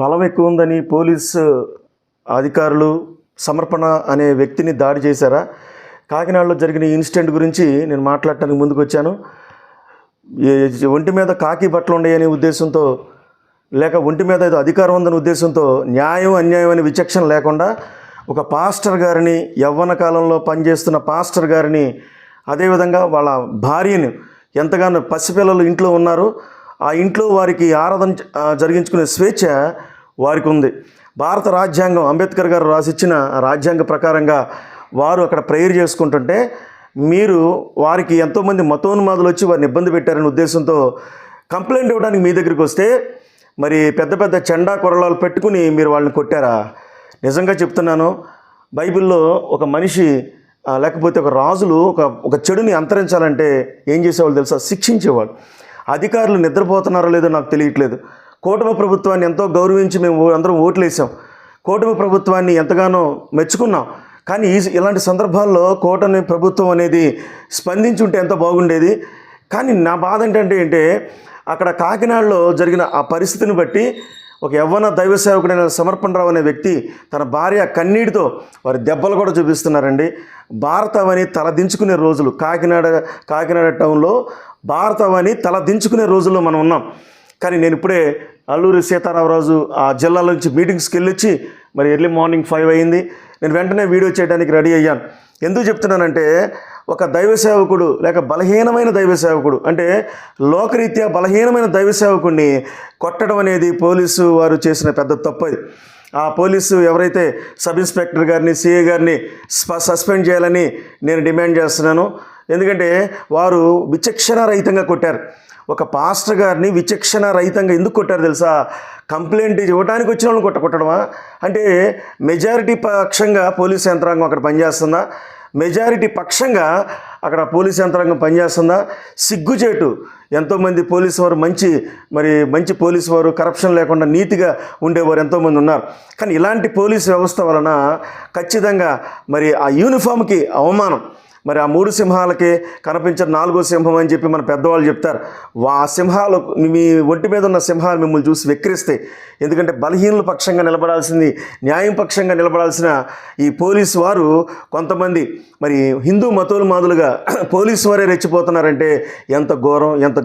బలం ఎక్కువ ఉందని పోలీసు అధికారులు సమర్పణ అనే వ్యక్తిని దాడి చేశారా? కాకినాడలో జరిగిన ఈ ఇన్సిడెంట్ గురించి నేను మాట్లాడటానికి ముందుకు వచ్చాను ఒంటి మీద కాకి బట్టలు ఉన్నాయనే ఉద్దేశంతో లేక ఒంటి మీద ఏదో అధికారం ఉందనే ఉద్దేశంతో న్యాయం అన్యాయం అనే విచక్షణ లేకుండా ఒక పాస్టర్ గారిని యవ్వన కాలంలో పనిచేస్తున్న పాస్టర్ గారిని అదేవిధంగా వాళ్ళ భార్యని ఎంతగానో పసిపిల్లలు ఇంట్లో ఉన్నారు. ఆ ఇంట్లో వారికి ఆరాధన జరిగించుకునే స్వేచ్ఛ వారికి ఉంది భారత రాజ్యాంగం అంబేద్కర్ గారు రాసిచ్చిన రాజ్యాంగ ప్రకారంగా వారు అక్కడ ప్రేయర్ చేసుకుంటుంటే మీరు వారికి ఎంతోమంది మతోన్మాదులు వచ్చి వారిని ఇబ్బంది పెట్టారనే ఉద్దేశంతో కంప్లైంట్ ఇవ్వడానికి మీ దగ్గరికి వస్తే మరి పెద్ద పెద్ద చెండా కొరలాలు పెట్టుకుని మీరు వాళ్ళని కొట్టారా? నిజంగా చెప్తున్నాను. బైబిల్లో ఒక మనిషి లేకపోతే ఒక రాజులు ఒక ఒక చెడుని అంతరించాలంటే ఏం చేసేవాళ్ళు తెలుసా? శిక్షించేవాళ్ళు. అధికారులు నిద్రపోతున్నారో లేదో నాకు తెలియట్లేదు. కూటమి ప్రభుత్వాన్ని ఎంతో గౌరవించి మేము ఓ- అందరం ఓట్లేసాం. కూటమి ప్రభుత్వాన్ని ఎంతగానో మెచ్చుకున్నాం. కానీ ఈ ఇలాంటి సందర్భాల్లో కూటమి ప్రభుత్వం అనేది స్పందించి ఉంటే ఎంతో బాగుండేది. కానీ నా బాధ ఏంటంటే ఏంటే అక్కడ కాకినాడలో జరిగిన ఆ పరిస్థితిని బట్టి ఒక యవ్వన దైవ సేవకుడైన సమర్పణరావు అనే వ్యక్తి తన భార్య కన్నీటితో వారి దెబ్బలు కూడా చూపిస్తున్నారండి. భారతవని తలదించుకునే రోజులు కాకినాడ కాకినాడ టౌన్లో భారతవని తలదించుకునే రోజుల్లో మనం ఉన్నాం. కానీ నేను ఇప్పుడే అల్లూరి సీతారామరాజు ఆ జిల్లాల నుంచి మీటింగ్స్కి వెళ్ళొచ్చి మరి ఎర్లీ మార్నింగ్ ఫైవ్ అయింది నేను వెంటనే వీడియో చేయడానికి రెడీ అయ్యాను. ఎందుకు చెప్తున్నానంటే ఒక దైవ సేవకుడు లేక బలహీనమైన దైవ సేవకుడు అంటే లోకరీత్యా బలహీనమైన దైవ సేవకుడిని కొట్టడం అనేది పోలీసు వారు చేసిన పెద్ద తప్పు అది. ఆ పోలీసు ఎవరైతే సబ్ ఇన్స్పెక్టర్ గారిని సిఏ గారిని స్ప- సస్పెండ్ చేయాలని నేను డిమాండ్ చేస్తున్నాను. ఎందుకంటే వారు విచక్షణ రహితంగా కొట్టారు. ఒక పాస్టర్ గారిని విచక్షణ రహితంగా ఎందుకు కొట్టారు తెలుసా? కంప్లైంట్ ఇవ్వడానికి వచ్చిన వాళ్ళని కొట్ట కొట్టడమా? అంటే మెజారిటీ పక్షంగా పోలీస్ యంత్రాంగం అక్కడ పనిచేస్తుందా? మెజారిటీ పక్షంగా అక్కడ పోలీస్ యంత్రాంగం పనిచేస్తుందా? సిగ్గుచేటు. ఎంతోమంది పోలీసు వారు మంచి మరి మంచి పోలీసు వారు కరప్షన్ లేకుండా నీతిగా ఉండేవారు ఎంతోమంది ఉన్నారు. కానీ ఇలాంటి పోలీస్ వ్యవస్థ వలన ఖచ్చితంగా మరి ఆ యూనిఫామ్కి అవమానం. మరి ఆ మూడు సింహాలకి కనిపించిన నాలుగో సింహం అని చెప్పి మన పెద్దవాళ్ళు చెప్తారు. ఆ సింహాలు మీ ఒంటి మీద ఉన్న సింహాలు మిమ్మల్ని చూసి వెక్కిరిస్తాయి. ఎందుకంటే బలహీనుల పక్షంగా నిలబడాల్సింది న్యాయం పక్షంగా నిలబడాల్సిన ఈ పోలీసు వారు కొంతమంది. మరి హిందూ మతోలు మాదులుగా పోలీసు వారే రెచ్చిపోతున్నారంటే ఎంత ఘోరం ఎంత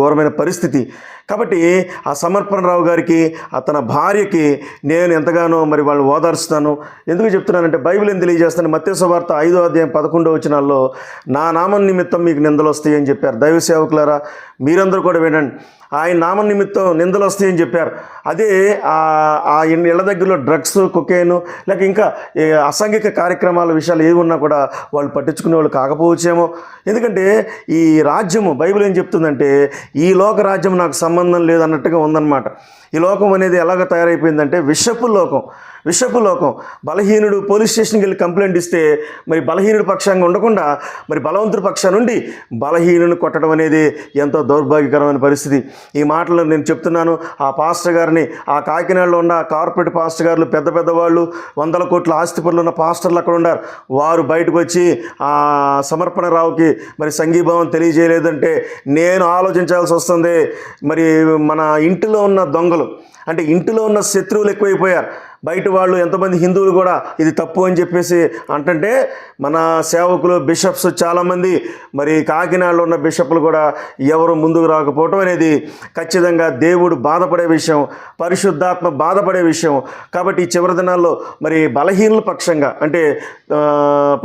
ఘోరమైన పరిస్థితి. కాబట్టి ఆ సమర్పణరావు గారికి తన భార్యకి నేను ఎంతగానో మరి వాళ్ళు ఓదార్స్తాను ఎందుకు చెప్తున్నానంటే బైబిల్ ఏం తెలియజేస్తాను మత్స్య వార్త ఐదో అధ్యాయం పదకొండో వచనాల్లో నా నామం నిమిత్తం మీకు నిందలు వస్తాయని చెప్పారు. దైవ సేవకులారా మీరందరూ కూడా వినండి. ఆయన నామ నిమిత్తం నిందలు వస్తాయని చెప్పారు. అదే ఆ ఇళ్ళ దగ్గరలో డ్రగ్స్ కొకేను లేక ఇంకా అసాంఘిక కార్యక్రమాల విషయాలు ఏవి ఉన్నా కూడా వాళ్ళు పట్టించుకునే వాళ్ళు కాకపోవచ్చేమో. ఎందుకంటే ఈ రాజ్యము బైబిల్ ఏం చెప్తుందంటే ఈ లోక రాజ్యం నాకు సంబంధం లేదన్నట్టుగా ఉందన్నమాట. ఈ లోకం అనేది ఎలాగ తయారైపోయిందంటే విషపు లోకం విషపు లోకం. బలహీనుడు పోలీస్ స్టేషన్కి వెళ్ళి కంప్లైంట్ ఇస్తే మరి బలహీనుడి పక్షంగా ఉండకుండా మరి బలవంతుడి పక్షా నుండి బలహీనుని కొట్టడం అనేది ఎంతో దౌర్భాగ్యకరమైన పరిస్థితి. ఈ మాటలు నేను చెప్తున్నాను. ఆ పాస్టర్ గారిని ఆ కాకినాడలో ఉన్న కార్పొరేట్ పాస్టర్ గారులు పెద్ద పెద్ద వాళ్ళు వందల కోట్ల ఆస్తిపరులు ఉన్న పాస్టర్లు అక్కడ ఉన్నారు. వారు బయటకు వచ్చి ఆ సమర్పణ రావుకి మరి సంఘీభావం తెలియజేయలేదంటే నేను ఆలోచించాల్సి వస్తుంది. మరి మన ఇంటిలో ఉన్న దొంగలు అంటే ఇంటిలో ఉన్న శత్రువులు ఎక్కువైపోయారు. బయట వాళ్ళు ఎంతమంది హిందువులు కూడా ఇది తప్పు అని చెప్పేసి అంటే మన సేవకులు బిషప్స్ చాలామంది మరి కాకినాడలో ఉన్న బిషప్లు కూడా ఎవరు ముందుకు రాకపోవటం అనేది ఖచ్చితంగా దేవుడు బాధపడే విషయం పరిశుద్ధాత్మ బాధపడే విషయం. కాబట్టి ఈ చివరి దినాల్లో మరి బలహీనుల పక్షంగా అంటే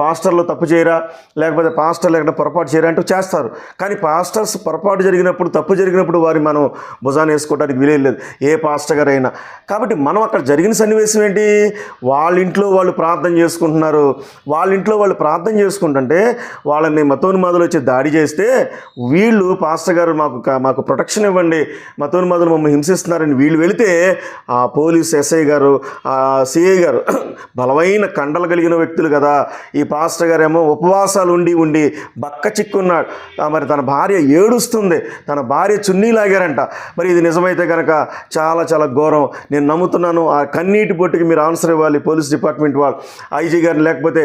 పాస్టర్లు తప్పు చేయరా లేకపోతే పాస్టర్లు ఎక్కడ పొరపాటు చేయరా అంటూ చేస్తారు. కానీ పాస్టర్స్ పొరపాటు జరిగినప్పుడు తప్పు జరిగినప్పుడు వారి మనం భుజాన్ని వేసుకోవడానికి వీలేదు. ఏ పాస్టర్ గారు అయినా కాబట్టి మనం అక్కడ జరిగిన సన్నివేశం ఏంటి? వాళ్ళ ఇంట్లో వాళ్ళు ప్రార్థన చేసుకుంటున్నారు. వాళ్ళ ఇంట్లో వాళ్ళు ప్రార్థన చేసుకుంటుంటే వాళ్ళని మతోన్మాదులు వచ్చి దాడి చేస్తే వీళ్ళు పాస్టర్ గారు మాకు మాకు ప్రొటెక్షన్ ఇవ్వండి. మతోన్మాదులు మమ్మల్ని హింసిస్తున్నారని వీళ్ళు వెళితే ఆ పోలీస్ ఎస్ఐ గారు ఆ సిఐ గారు బలమైన కండలు కలిగిన వ్యక్తులు కదా. ఈ పాస్టర్ గారు ఏమో ఉపవాసాలు ఉండి ఉండి బక్క చిక్కున్నాడు. మరి తన భార్య ఏడుస్తుంది. తన భార్య చున్నీ లాగారంట మరి ఇది నిజమైతే కనుక చాలా చాలా ఘోరం. నేను నమ్ముతున్నాను ఆ కన్నీటి పొట్టుకి మీరు ఆన్సర్ ఇవ్వాలి పోలీస్ డిపార్ట్మెంట్ వాళ్ళు. ఐజీ గారిని లేకపోతే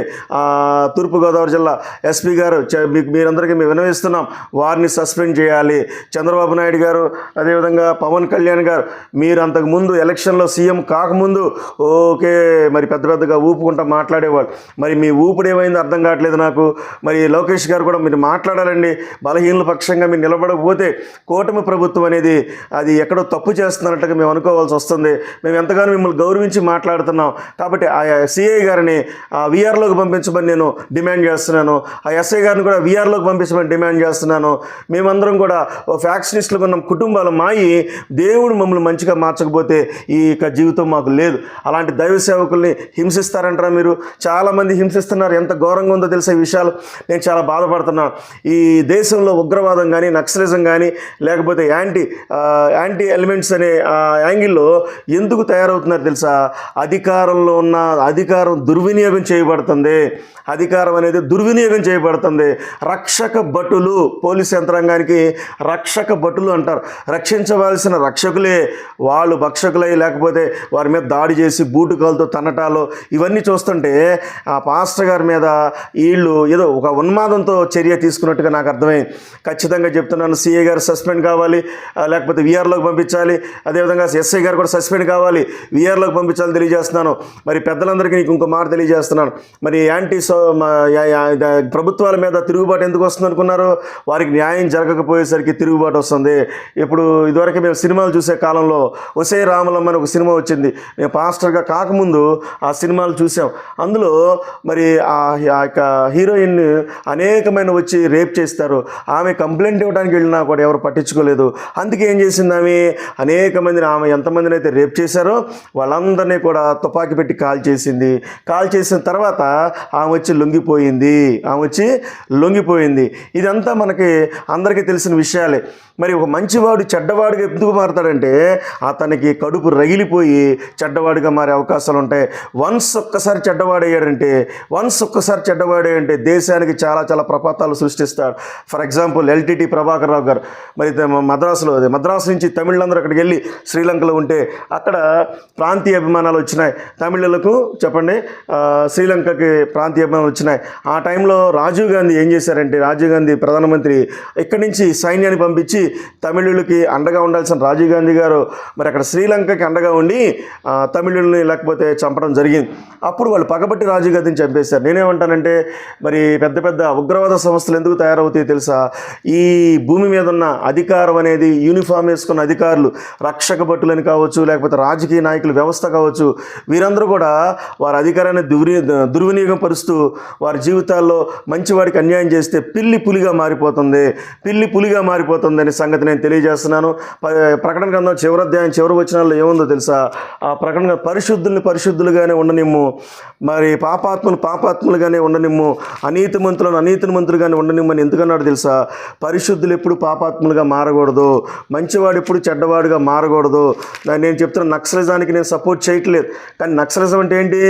తూర్పుగోదావరి జిల్లా ఎస్పీ గారు మీకు మీరందరికీ మేము వినవిస్తున్నాం వారిని సస్పెండ్ చేయాలి. చంద్రబాబు నాయుడు గారు అదేవిధంగా పవన్ కళ్యాణ్ గారు మీరు అంతకుముందు ఎలక్షన్లో సీఎం కాకముందు ఓకే మరి పెద్ద పెద్దగా ఊపుకుంటా మాట్లాడేవాళ్ళు. మరి మీ ఊపుడు ఏమైందో అర్థం కావట్లేదు నాకు. మరి లోకేష్ గారు కూడా మీరు మాట్లాడాలండి. బలహీనల పక్షంగా మీరు నిలబడకపోతే కూటమి ప్రభుత్వం అనేది అది ఎక్కడో తప్పు చేస్తున్నట్టుగా మేము అనుకోవాల్సి వస్తుంది. మేము ఎంతగానో మిమ్మల్ని గౌరవించి మాట్లాడుతున్నాం. కాబట్టి ఆ సిఐ గారిని ఆ విఆర్లోకి పంపించమని నేను డిమాండ్ చేస్తున్నాను. ఆ ఎస్ఐ గారిని కూడా విఆర్లోకి పంపించమని డిమాండ్ చేస్తున్నాను. మేమందరం కూడా ఓ ఫ్యాక్షనిస్టులకు ఉన్న. కుటుంబాలు మాయి దేవుడు మమ్మల్ని మంచిగా మార్చకపోతే ఈ యొక్క జీవితం మాకు లేదు. అలాంటి దైవ సేవకుల్ని హింసిస్తారంటారా మీరు? చాలామంది హింసిస్తున్నారు. ఎంత ఘోరంగా ఉందో తెలిసే విషయాలు? నేను చాలా బాధపడుతున్నాను ఈ దేశంలో ఉగ్రవాదం కానీ నక్సలిజం కానీ లేకపోతే యాంటీ యాంటీ ఎలిమెంట్స్ అనే ఆ, యాంగిల్లో ఎందుకు తయారవుతున్నారు తెలుసా? అధికారంలో ఉన్న అధికారం దుర్వినియోగం చేయబడుతుంది. అధికారం అనేది దుర్వినియోగం చేయబడుతుంది. రక్షక భటులు పోలీస్ యంత్రాంగానికి రక్షక భటులు అంటారు. రక్షించవలసిన రక్షకులే వాళ్ళు భక్షకులై లేకపోతే వారి మీద దాడి చేసి బూటుకాలతో తన్నటాలు ఇవన్నీ చూస్తుంటే ఆ పాస్టర్ గారి మీద వీళ్ళు ఏదో ఒక ఉన్మాదంతో చర్య తీసుకున్నట్టుగా నాకు అర్థమైంది. ఖచ్చితంగా చెప్తున్నాను సిఏ గారు సస్పెండ్ కావాలి లేకపోతే విఆర్లోకి పంపించాలి. అదేవిధంగా ఎస్ఐ గారు కూడా సస్పెండ్ కావాలి విఆర్లోకి పంపించాలి. పంపించాలని తెలియజేస్తున్నాను. మరి పెద్దలందరికీ నీకు ఇంకో మాట తెలియజేస్తున్నాను. మరి యాంటీ సో ప్రభుత్వాల మీద తిరుగుబాటు ఎందుకు వస్తుంది అనుకున్నారు వారికి న్యాయం జరగకపోయేసరికి తిరుగుబాటు వస్తుంది. ఇప్పుడు ఇదివరకు మేము సినిమాలు చూసే కాలంలో ఒసే రామలమ్మ అని ఒక సినిమా వచ్చింది. మేము పాస్టర్గా కాకముందు ఆ సినిమాలు చూసాం అందులో మరి ఆ ఆ యొక్క హీరోయిన్ అనేకమైన వచ్చి రేప్ చేస్తారు. ఆమె కంప్లైంట్ ఇవ్వడానికి వెళ్ళినా కూడా ఎవరు పట్టించుకోలేదు. అందుకే ఏం చేసింది ఆమె? అనేక మందిని ఆమె ఎంతమందిని అయితే రేప్ చేశారో వాళ్ళందరినీ కూడా తుపాకీ పెట్టి కాల్ చేసింది. కాల్ చేసిన తర్వాత ఆమె వచ్చి లొంగిపోయింది. ఆమె వచ్చి లొంగిపోయింది. ఇదంతా మనకి అందరికీ తెలిసిన విషయాలే. మరి ఒక మంచివాడు చెడ్డవాడిగా ఎందుకు మారతాడంటే అతనికి కడుపు రగిలిపోయి చెడ్డవాడిగా మారే అవకాశాలు ఉంటాయి. వన్స్ ఒక్కసారి చెడ్డవాడయ్యాడంటే వన్స్ ఒక్కసారి చెడ్డవాడేయంటే దేశానికి చాలా చాలా ప్రపాతాలు సృష్టిస్తాడు. For example LTT Prabhakar Rao గారు. మరి మద్రాసులో అది మద్రాసు నుంచి తమిళందరూ అక్కడికి వెళ్ళి శ్రీలంకలో ఉంటే అక్కడ ప్రాంతీయ అభిమానాలు వచ్చినాయి. తమిళులకు చెప్పండి శ్రీలంకకి ప్రాంతీయ అభిమానాలు వచ్చినాయి. ఆ టైంలో రాజీవ్ గాంధీ ఏం చేశారంటే రాజీవ్ గాంధీ ప్రధానమంత్రి ఇక్కడి నుంచి సైన్యాన్ని పంపించి తమిళులకి అండగా ఉండాల్సిన రాజీవ్ గాంధీ గారు మరి అక్కడ శ్రీలంకకి అండగా ఉండి తమిళుల్ని లేకపోతే చంపడం జరిగింది. అప్పుడు వాళ్ళు పగబట్టి రాజీవ్ గాంధీని చంపేశారు. నేనేమంటానంటే మరి పెద్ద పెద్ద ఉగ్రవాద సంస్థలు ఎందుకు తయారవుతాయి తెలుసా? ఈ భూమి మీద ఉన్న అధికారం అనేది యూనిఫామ్ వేసుకున్న అధికారులు రక్షక భటులని కావచ్చు లేకపోతే రాజకీయ నాయకులు వ్యవస్థ కావచ్చు. వీరందరూ కూడా వారి అధికారాన్ని దుర్వి దుర్వినియోగం పరుస్తూ వారి జీవితాల్లో మంచివాడికి అన్యాయం చేస్తే పిల్లి పులిగా మారిపోతుంది. పిల్లి పులిగా మారిపోతుంది అనే సంగతి నేను తెలియజేస్తున్నాను. ప్రకటన గ్రంథం చివరి అధ్యాయం చివరి వచనాల్లో ఏముందో తెలుసా? ఆ ప్రకటన పరిశుద్ధుల్ని పరిశుద్ధులుగానే ఉండనిమ్ము. మరి పాపాత్ములు పాపాత్ములుగానే ఉండనిమ్ము. అనీతిమంతులను అనీతిమంతులుగానే ఉండనిమ్మని ఎందుకన్నాడు తెలుసా? పరిశుద్ధులు ఎప్పుడు పాపాత్ములుగా మారకూడదు. మంచివాడు ఎప్పుడు చెడ్డవాడుగా మారకూడదు. నేను చెప్తున్న నక్సలిజానికి నేను సపోర్ట్ చేయట్లేదు. కానీ నక్సలిజం అంటే ఏంటి?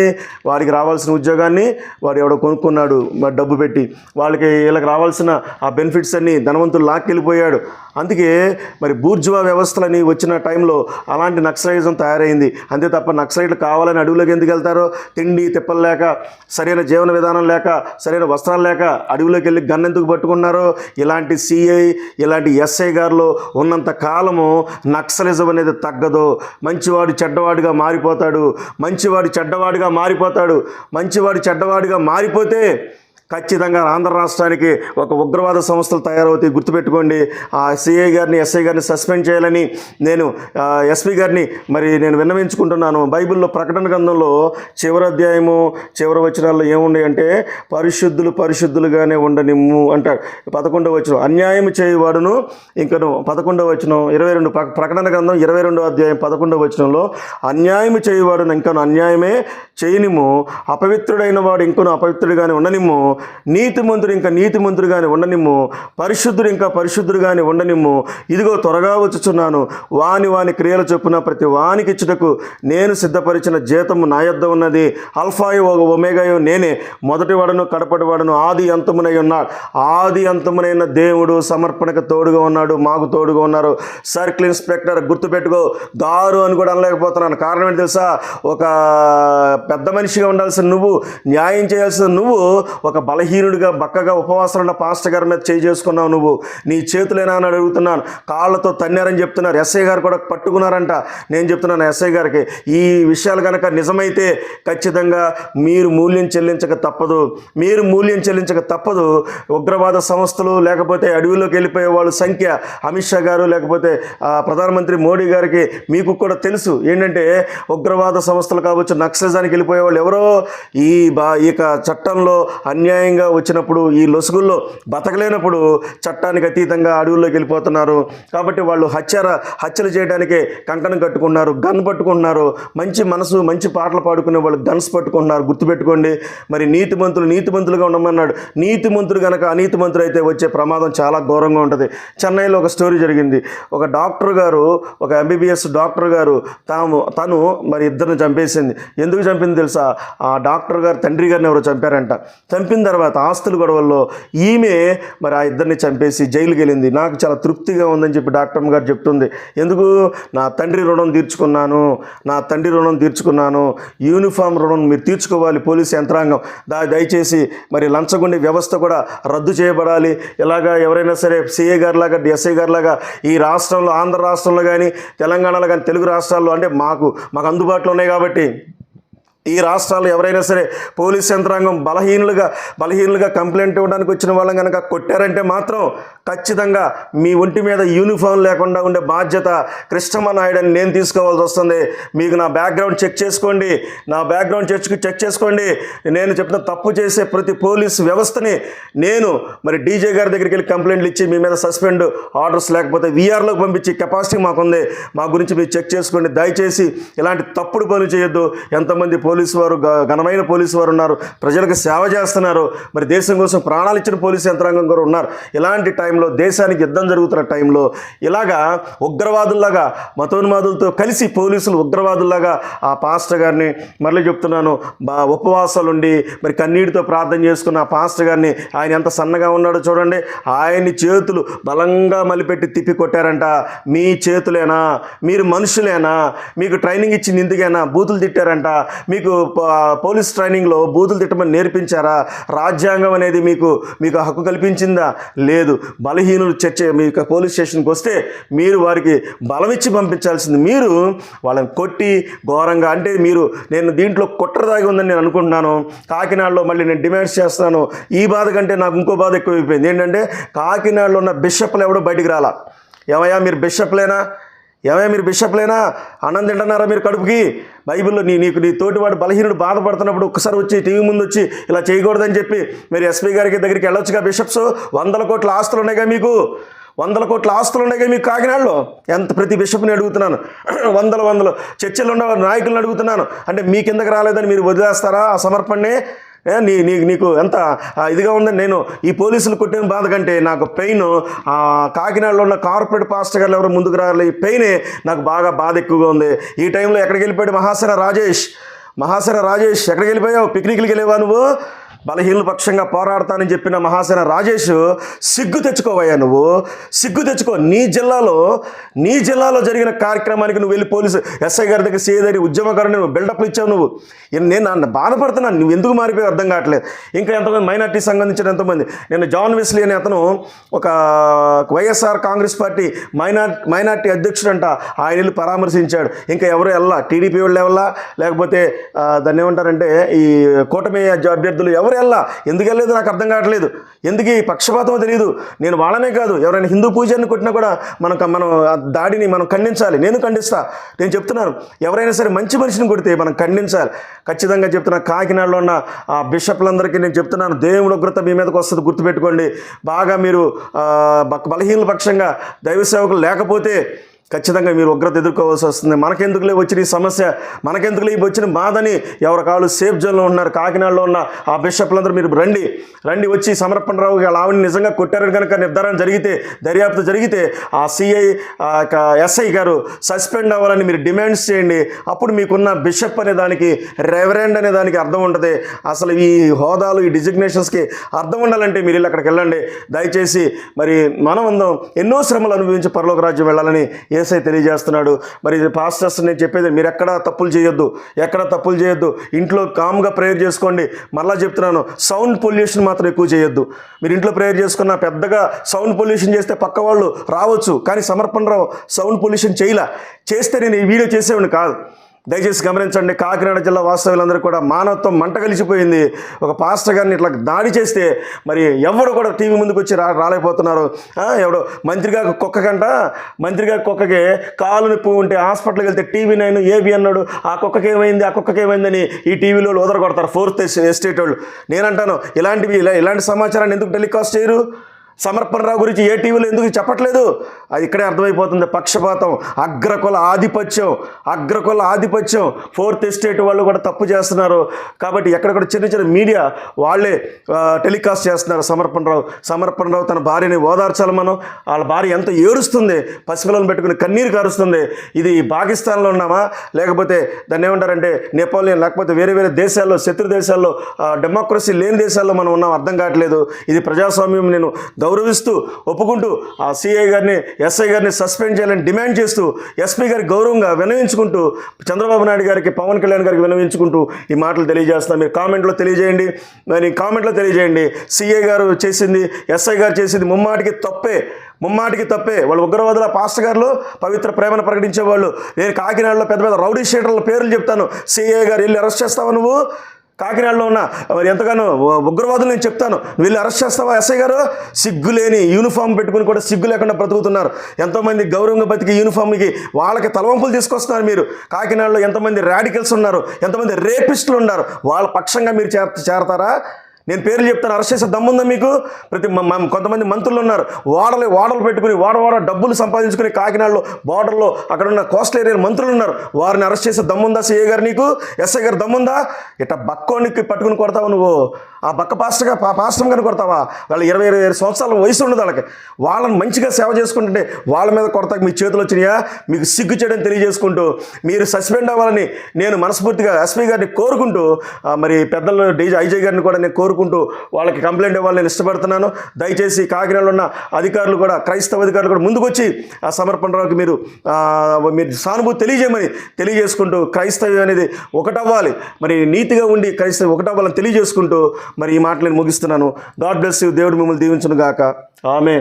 వాడికి రావాల్సిన ఉద్యోగాన్ని వాడు ఎవడో కొనుక్కున్నాడు డబ్బు పెట్టి. వాళ్ళకి వీళ్ళకి రావాల్సిన ఆ బెనిఫిట్స్ అన్ని ధనవంతులు లాక్కెళ్ళిపోయాడు. అందుకే మరి బూర్జువా వ్యవస్థలని వచ్చిన టైంలో అలాంటి నక్సలైజం తయారైంది. అంతే తప్ప నక్సలైట్లు కావాలని అడవులకు ఎందుకు వెళ్తారో? తిండి తిప్పలు లేక సరైన జీవన విధానం లేక సరైన వస్త్రాలు లేక అడవిలోకి వెళ్ళి గన్ ఎందుకు పట్టుకున్నారో? ఇలాంటి సిఐ ఇలాంటి ఎస్ఐ గారిలో ఉన్నంత కాలము నక్సలిజం అనేది తగ్గదు? మంచివాడు చెడ్డవాడిగా మారిపోతాడు. మంచివాడు చెడ్డవాడిగా మారిపోతాడు. మంచివాడు చెడ్డవాడిగా మారిపోతే ఖచ్చితంగా ఆంధ్ర రాష్ట్రానికి ఒక ఉగ్రవాద సంస్థలు తయారవుతాయి. గుర్తుపెట్టుకోండి ఆ సిఐ గారిని ఎస్ఐ గారిని సస్పెండ్ చేయాలని నేను ఎస్పీ గారిని మరి నేను విన్నవించుకుంటున్నాను. బైబిల్లో ప్రకటన గ్రంథంలో చివరి అధ్యాయము చివరి వచనాల్లో ఏమున్నాయి అంటే పరిశుద్ధులు పరిశుద్ధులుగానే ఉండనిమ్ము అంటాడు. పదకొండవ వచనం అన్యాయం చేయవాడును ఇంకను పదకొండవ వచనం ఇరవై రెండు ప్రకటన గ్రంథం ఇరవై రెండవ అధ్యాయం పదకొండవ వచనంలో అన్యాయం చేయువాడును ఇంకను అన్యాయమే చేయనిమ్ము అపవిత్రుడైన వాడు ఇంకను అపవిత్రుడిగానే ఉండనిమ్ము నీతిమంతుడు ఇంకా నీతిమంతుడుగానే ఉండనిమ్ము. పరిశుద్ధుడు ఇంకా పరిశుద్ధుడుగానే ఉండనిమ్ము. ఇదిగో త్వరగా వచ్చుచున్నాను. వాని వాని క్రియలు చొప్పున ప్రతి వానికి ఇచ్చుటకు నేను సిద్ధపరిచిన జీతము నా యొద్ద ఉన్నది. అల్ఫాయు ఒమేగాయో నేనే. మొదటి వాడను కడపటి వాడను ఆది అంతమునై ఉన్నాడు. ఆది అంతమునైన దేవుడు సమర్పణకు తోడుగా ఉన్నాడు. మాకు తోడుగా ఉన్నారు. సర్కిల్ ఇన్స్పెక్టర్ గుర్తుపెట్టుకో. దారు అని కూడా అనలేకపోతున్నాను. కారణం ఏంటి తెలుసా? ఒక పెద్ద మనిషిగా ఉండాల్సిన నువ్వు న్యాయం చేయాల్సిన నువ్వు ఒక బలహీనుడిగా బక్కగా ఉపవాసం ఉన్న పాస్టర్ గారి మీద చేయి చేసుకున్నావు నువ్వు. నీ చేతులేనా అని అడుగుతున్నాను. కాళ్ళతో తన్నారని చెప్తున్నారు. ఎస్ఐ గారు కూడా పట్టుకున్నారంట. నేను చెప్తున్నాను ఎస్ఐ గారికి ఈ విషయాలు కనుక నిజమైతే ఖచ్చితంగా మీరు మూల్యం చెల్లించక తప్పదు. మీరు మూల్యం చెల్లించక తప్పదు. ఉగ్రవాద సంస్థలు లేకపోతే అడవిలోకి వెళ్ళిపోయే వాళ్ళ సంఖ్య అమిత్ షా గారు లేకపోతే ప్రధానమంత్రి మోడీ గారికి మీకు కూడా తెలుసు. ఏంటంటే ఉగ్రవాద సంస్థలు కావచ్చు నక్సలిజానికి వెళ్ళిపోయే వాళ్ళు ఎవరో ఈ బా ఇక చట్టంలో అన్యాయంగా వచ్చినప్పుడు ఈ లొసుగుల్లో బతకలేనప్పుడు చట్టానికి అతీతంగా అడవుల్లోకి వెళ్ళిపోతున్నారు. కాబట్టి వాళ్ళు హత్య హత్యలు చేయడానికే కంకణం కట్టుకున్నారు గన్ పట్టుకుంటున్నారు. మంచి మనసు మంచి పాటలు పాడుకునే వాళ్ళు గన్స్ పట్టుకుంటున్నారు. గుర్తుపెట్టుకోండి. మరి నీతిమంతులు నీతిమంతులుగా ఉండమన్నాడు. నీతిమంతుడు కనుక అనీతిమంతుడు అయితే వచ్చే ప్రమాదం చాలా ఘోరంగా ఉంటుంది. చెన్నైలో ఒక స్టోరీ జరిగింది. ఒక డాక్టర్ గారు ఒక ఎంబీబీఎస్ డాక్టర్ గారు తాము తను మరి ఇద్దరిని చంపేసింది. ఎందుకు చంపింది తెలుసా? ఆ డాక్టర్ గారు తండ్రి గారిని ఎవరో చంపారంట. చంపింది తర్వాత ఆస్తుల గొడవల్లో ఈమె మరి ఆ ఇద్దరిని చంపేసి జైలుకి వెళ్ళింది. నాకు చాలా తృప్తిగా ఉందని చెప్పి డాక్టర్ గారు చెప్తుంది. ఎందుకు? నా తండ్రి రుణం తీర్చుకున్నాను. నా తండ్రి రుణం తీర్చుకున్నాను. యూనిఫామ్ రుణం మీరు తీర్చుకోవాలి పోలీసు యంత్రాంగం. దా దయచేసి మరి లంచగొండి వ్యవస్థ కూడా రద్దు చేయబడాలి. ఇలాగా ఎవరైనా సరే సిఏ గారిలాగా ఎస్ఐ గారిలాగా ఈ రాష్ట్రంలో ఆంధ్ర రాష్ట్రంలో కానీ తెలంగాణలో కానీ తెలుగు రాష్ట్రాల్లో అంటే మాకు మాకు అందుబాటులో ఉన్నాయి కాబట్టి ఈ రాష్ట్రాల్లో ఎవరైనా సరే పోలీస్ యంత్రాంగం బలహీనులుగా బలహీనులుగా కంప్లైంట్ ఇవ్వడానికి వచ్చిన వాళ్ళని కనుక కొట్టారంటే మాత్రం ఖచ్చితంగా మీ ఒంటి మీద యూనిఫామ్ లేకుండా ఉండే బాధ్యత కృష్ణమ్మ నాయుడు అని నేను తీసుకోవాల్సి వస్తుంది. మీకు నా బ్యాక్గ్రౌండ్ చెక్ చేసుకోండి. నా బ్యాక్గ్రౌండ్ చెక్ చెక్ చేసుకోండి. నేను చెప్పిన తప్పు చేసే ప్రతి పోలీస్ వ్యవస్థని నేను మరి డీజే గారి దగ్గరికి వెళ్ళి కంప్లైంట్లు ఇచ్చి మీ మీద సస్పెండ్ ఆర్డర్స్ లేకపోతే వీఆర్లోకి పంపించి కెపాసిటీ మాకుంది. మా గురించి మీరు చెక్ చేసుకోండి. దయచేసి ఇలాంటి తప్పుడు పనులు చేయొద్దు. ఎంతమంది పోలీసు వారు ఘనమైన పోలీసు వారు ఉన్నారు. ప్రజలకు సేవ చేస్తున్నారు. మరి దేశం కోసం ప్రాణాలు ఇచ్చిన పోలీసు యంత్రాంగం కూడా ఉన్నారు. ఇలాంటి టైంలో దేశానికి యుద్ధం జరుగుతున్న టైంలో ఇలాగా ఉగ్రవాదుల్లాగా మతోన్మాదులతో కలిసి పోలీసులు ఉగ్రవాదుల్లాగా ఆ పాస్టర్ గారిని మళ్ళీ చెప్తున్నాను. బా ఉపవాసాలు ఉండి మరి కన్నీటితో ప్రార్థన చేసుకున్న ఆ పాస్టర్ గారిని ఆయన ఎంత సన్నగా ఉన్నాడో చూడండి. ఆయన్ని చేతులు బలంగా మలిపెట్టి తిప్పి కొట్టారంట. మీ చేతులేనా? మీరు మనుషులేనా? మీకు ట్రైనింగ్ ఇచ్చింది ఇందుకేనా? బూతులు తిట్టారంట. మీకు మీకు పోలీస్ ట్రైనింగ్లో బూతులు తిట్టమని నేర్పించారా? రాజ్యాంగం అనేది మీకు మీకు హక్కు కల్పించిందా? లేదు. బలహీనులు చర్చ మీకు పోలీస్ స్టేషన్కి వస్తే మీరు వారికి బలం ఇచ్చి పంపించాల్సింది. మీరు వాళ్ళని కొట్టి ఘోరంగా అంటే మీరు నేను దీంట్లో కొట్టరదాగి ఉందని నేను అనుకుంటున్నాను. కాకినాడలో మళ్ళీ నేను డిమాండ్స్ చేస్తున్నాను. ఈ బాధ కంటే నాకు ఇంకో బాధ ఎక్కువైపోయింది. ఏంటంటే కాకినాడలో ఉన్న బిషప్లు ఎవడో బయటికి రాలా? ఏమయ్యా మీరు బిషప్లేనా? ఏమయ్యా మీరు బిషప్లేనా? అన్నం తింటున్నారా మీరు కడుపుకి? బైబిల్లో నీ నీకు నీ తోటివాడు బలహీనుడు బాధపడుతున్నప్పుడు ఒక్కసారి వచ్చి టీవీ ముందు వచ్చి ఇలా చేయకూడదని చెప్పి మీరు ఎస్పీ గారికి దగ్గరికి వెళ్ళొచ్చుగా బిషప్స్? వందల కోట్ల ఆస్తులు ఉన్నాయిగా మీకు? వందల కోట్ల ఆస్తులు ఉన్నాయిగా మీకు కాకినాడలో? ఎంత ప్రతి బిషప్ని అడుగుతున్నాను. వందల వందలు చర్చలు ఉన్న నాయకులను అడుగుతున్నాను. అంటే మీ కిందకి రాలేదని మీరు వదిలేస్తారా ఆ సమర్పణని? నీ నీ నీకు ఎంత ఇదిగా ఉందని నేను ఈ పోలీసులు కొట్టిన బాధ కంటే నాకు పెయిన్ కాకినాడలో ఉన్న కార్పొరేట్ పాస్టర్ గారు ఎవరు ముందుకు రావాలి ఈ పెయినే నాకు బాగా బాధ ఎక్కువగా ఉంది. ఈ టైంలో ఎక్కడికి వెళ్ళిపోయాడు మహాశర రాజేష్? మహాశర రాజేష్ ఎక్కడికి వెళ్ళిపోయావు? పిక్నిక్లకి వెళ్ళేవా నువ్వు? బలహీనుల పక్షంగా పోరాడతానని చెప్పిన మహాసేన రాజేష్ సిగ్గు తెచ్చుకోవయ్యా నువ్వు. సిగ్గు తెచ్చుకో. నీ జిల్లాలో నీ జిల్లాలో జరిగిన కార్యక్రమానికి నువ్వు వెళ్ళి పోలీసు ఎస్ఐ గారి దగ్గర సేదరి ఉద్యమకారుని నువ్వు బిల్డప్లు ఇచ్చావు నువ్వు. నేను నన్ను బాధపడుతున్నాను నువ్వు ఎందుకు మారిపోయి అర్థం కావట్లేదు. ఇంకా ఎంతమంది మైనార్టీ సంబంధించిన ఎంతమంది? నేను జాన్ వెస్లీ అనే అతను ఒక YSR Congress party minor minority అధ్యక్షుడు అంట ఆయన వెళ్ళి పరామర్శించాడు. ఇంకా ఎవరు వెళ్ళా టీడీపీ వాళ్ళు వెళ్ళా లేకపోతే దాన్ని ఏమంటారంటే ఈ కూటమి అభ్యర్థులు ఎవరు వెళ్ళా? ఎందుకు వెళ్ళలేదు? నాకు అర్థం కావట్లేదు. ఎందుకు ఈ పక్షపాతం తెలియదు నేను వాళ్ళనే కాదు. ఎవరైనా హిందూ పూజారిని కొట్టినా కూడా మనం మనం ఆ దాడిని మనం ఖండించాలి. నేను ఖండిస్తా. నేను చెప్తున్నాను. ఎవరైనా సరే మంచి మనిషిని కొడితే మనం ఖండించాలి. ఖచ్చితంగా చెప్తున్నా. కాకినాడలో ఉన్న ఆ బిషప్లందరికీ నేను చెప్తున్నాను. దేవుడు ఉగ్రత మీ మీదకి వస్తుంది. గుర్తుపెట్టుకోండి. బాగా మీరు బలహీన బ- పక్షంగా దైవ సేవకులు లేకపోతే ఖచ్చితంగా మీరు ఉగ్రత ఎదుర్కోవాల్సి వస్తుంది. మనకెందుకులే వచ్చిన ఈ సమస్య? మనకెందుకులే వచ్చిన బాధని? ఎవరి కాళ్ళు సేఫ్ జోన్లో ఉన్నారు కాకినాడలో ఉన్న ఆ బిషప్లందరూ మీరు రండి. రండి వచ్చి సమర్పణరావు గారు ఆవిడ నిజంగా కొట్టారని కనుక నిర్ధారణ జరిగితే దర్యాప్తు జరిగితే ఆ సిఐ ఎస్ఐ గారు సస్పెండ్ అవ్వాలని మీరు డిమాండ్స్ చేయండి. అప్పుడు మీకున్న బిషప్ అనే దానికి రెవరెండ్ అనే దానికి అర్థం ఉంటుంది. అసలు ఈ హోదాలు ఈ డిజిగ్నేషన్స్కి అర్థం ఉండాలంటే మీరు వెళ్ళి అక్కడికి వెళ్ళండి. దయచేసి మరి మనం అందం ఎన్నో శ్రమలు అనుభవించి పరలోక రాజ్యం వెళ్ళాలని ఏసై తెలియజేస్తున్నాడు. మరి ఇది పాస్టర్స్ నేను చెప్పేది మీరు ఎక్కడ తప్పులు చేయొద్దు. ఎక్కడ తప్పులు చేయొద్దు. ఇంట్లో కామ్గా ప్రేయర్ చేసుకోండి. మళ్ళీ చెప్తున్నాను సౌండ్ పొల్యూషన్ మాత్రం ఎక్కువ చేయొద్దు. మీరు ఇంట్లో ప్రేయర్ చేసుకున్న పెద్దగా సౌండ్ పొల్యూషన్ చేస్తే పక్క వాళ్ళు రావచ్చు. కానీ సమర్పణరావు సౌండ్ పొల్యూషన్ చేయలే. చేస్తే నేను ఈ వీడియో చేసేవాడిని కాదు. దయచేసి గమనించండి కాకినాడ జిల్లా వాస్తవ్యులందరూ కూడా మానవత్వం మంట కలిసిపోయింది. ఒక పాస్టర్ గారిని ఇట్లా దాడి చేస్తే మరి ఎవరు కూడా టీవీ ముందుకు వచ్చి రా రాలేకపోతున్నారు. ఎవడో మంత్రిగా కుక్క కంట మంత్రిగా కుక్కకి కాలు నొప్పి ఉంటే హాస్పిటల్కి వెళ్తే టీవీ నైన్ ఏబి అన్నాడు ఆ కుక్కకి ఏమైంది ఆ కుక్కకి ఏమైందని ఈ టీవీలో వదర కొడతారు ఫోర్త్ ఎస్టేట్ వాళ్ళు. నేనంటాను ఇలాంటివి ఇలా ఇలాంటి సమాచారాన్ని ఎందుకు టెలికాస్ట్ చేయరు? సమర్పణరావు గురించి ఏ టీవీలో ఎందుకు చెప్పట్లేదు? అది ఇక్కడే అర్థమైపోతుంది. పక్షపాతం అగ్రకుల ఆధిపత్యం అగ్రకుల ఆధిపత్యం. ఫోర్త్ ఎస్టేట్ వాళ్ళు కూడా తప్పు చేస్తున్నారు. కాబట్టి ఎక్కడెక్కడ చిన్న చిన్న మీడియా వాళ్ళే టెలికాస్ట్ చేస్తున్నారు సమర్పణరావు. సమర్పణరావు తన భార్యని ఓదార్చాలి మనం. వాళ్ళ భార్య ఎంత ఏడుస్తుంది. పసిపిల్లలను పెట్టుకుని కన్నీరు కారుస్తుంది. ఇది పాకిస్తాన్లో ఉన్నామా? లేకపోతే దాన్ని ఏమంటారంటే నేపాలియన్ లేకపోతే వేరే వేరే దేశాల్లో శత్రు దేశాల్లో డెమోక్రసీ లేని దేశాల్లో మనం ఉన్నాం అర్థం కావట్లేదు. ఇది ప్రజాస్వామ్యం నేను గౌరవిస్తూ ఒప్పుకుంటూ ఆ సిఐ గారిని ఎస్ఐ గారిని సస్పెండ్ చేయాలని డిమాండ్ చేస్తూ ఎస్పీ గారికి గౌరవంగా వినవించుకుంటూ చంద్రబాబు నాయుడు గారికి పవన్ కళ్యాణ్ గారికి వినవించుకుంటూ ఈ మాటలు తెలియజేస్తాను మీరు కామెంట్లో తెలియజేయండి. మరి కామెంట్లో తెలియజేయండి. సిఐ గారు చేసింది ఎస్ఐ గారు చేసింది ముమ్మాటికి తప్పే ముమ్మాటికి తప్పే. వాళ్ళు ఉగ్రవాదుల పాస్టర్ గారులు పవిత్ర ప్రేమను ప్రకటించేవాళ్ళు. నేను కాకినాడలో పెద్ద పెద్ద రౌడీ షీటర్ల పేర్లు చెప్తాను. సిఐ గారు వెళ్ళి అరెస్ట్ చేస్తావా నువ్వు? కాకినాడలో ఉన్న మరి ఎంతగానో ఉగ్రవాదులు నేను చెప్తాను. వీళ్ళు అరెస్ట్ చేస్తావా ఎస్ఐ గారు? సిగ్గు లేని యూనిఫామ్ పెట్టుకుని కూడా సిగ్గు లేకుండా బ్రతుకుతున్నారు. ఎంతోమంది గౌరవంగా బతికి యూనిఫామ్కి వాళ్ళకి తలవంపులు తీసుకొస్తున్నారు మీరు. కాకినాడలో ఎంతమంది రాడికల్స్ ఉన్నారు ఎంతమంది రేపిస్టులు ఉన్నారు. వాళ్ళ పక్షంగా మీరు చేర చేరతారా? నేను పేర్లు చెప్తాను అరెస్ట్ చేసే దమ్ముందా మీకు? ప్రతి కొంతమంది మంత్రులు ఉన్నారు. ఓడలు ఓడలు పెట్టుకుని ఓడ వాడ డబ్బులు సంపాదించుకుని కాకినాడలో బార్డర్లో అక్కడ ఉన్న కోస్టల్ ఏరియా మంత్రులు ఉన్నారు. వారిని అరెస్ట్ చేసే దమ్ముందా సిఏ గారు నీకు? ఎస్ఐ గారు దమ్ముందా ఇట్లా బక్కోనికి పట్టుకుని కొడతావు నువ్వు. ఆ బక్క పాస్టర్గా పా పాస్టర్ గారిని కొడతావా? వాళ్ళ ఇరవై ఇరవై ఐదు సంవత్సరాల వయసు ఉండదు వాళ్ళకి. వాళ్ళని మంచిగా సేవ చేసుకుంటుంటే వాళ్ళ మీద కొడతాక మీ చేతులు వచ్చినాయా? మీకు సిగ్గు చేయడం తెలియజేసుకుంటూ మీరు సస్పెండ్ అవ్వాలని నేను మనస్ఫూర్తిగా ఎస్పీ గారిని కోరుకుంటూ మరి పెద్దలు డీజీ ఐజీ గారిని కూడా నేను కోరుకుంటూ వాళ్ళకి కంప్లైంట్ ఇవ్వాలని నేను ఇష్టపడుతున్నాను. దయచేసి కాకినాడలో ఉన్న అధికారులు కూడా క్రైస్తవ అధికారులు కూడా ముందుకొచ్చి ఆ సమర్పణరావుకి మీరు మీరు సానుభూతి తెలియజేయమని తెలియజేసుకుంటూ క్రైస్తవ్యం అనేది ఒకటవ్వాలి. మరి నీతిగా ఉండి క్రైస్తవ్యం ఒకటవ్వాలని తెలియజేసుకుంటూ మరి ఈ మాటలు నేను ముగిస్తున్నాను. God bless you. దేవుడు మిమ్మల్ని దీవించును గాక ఆమె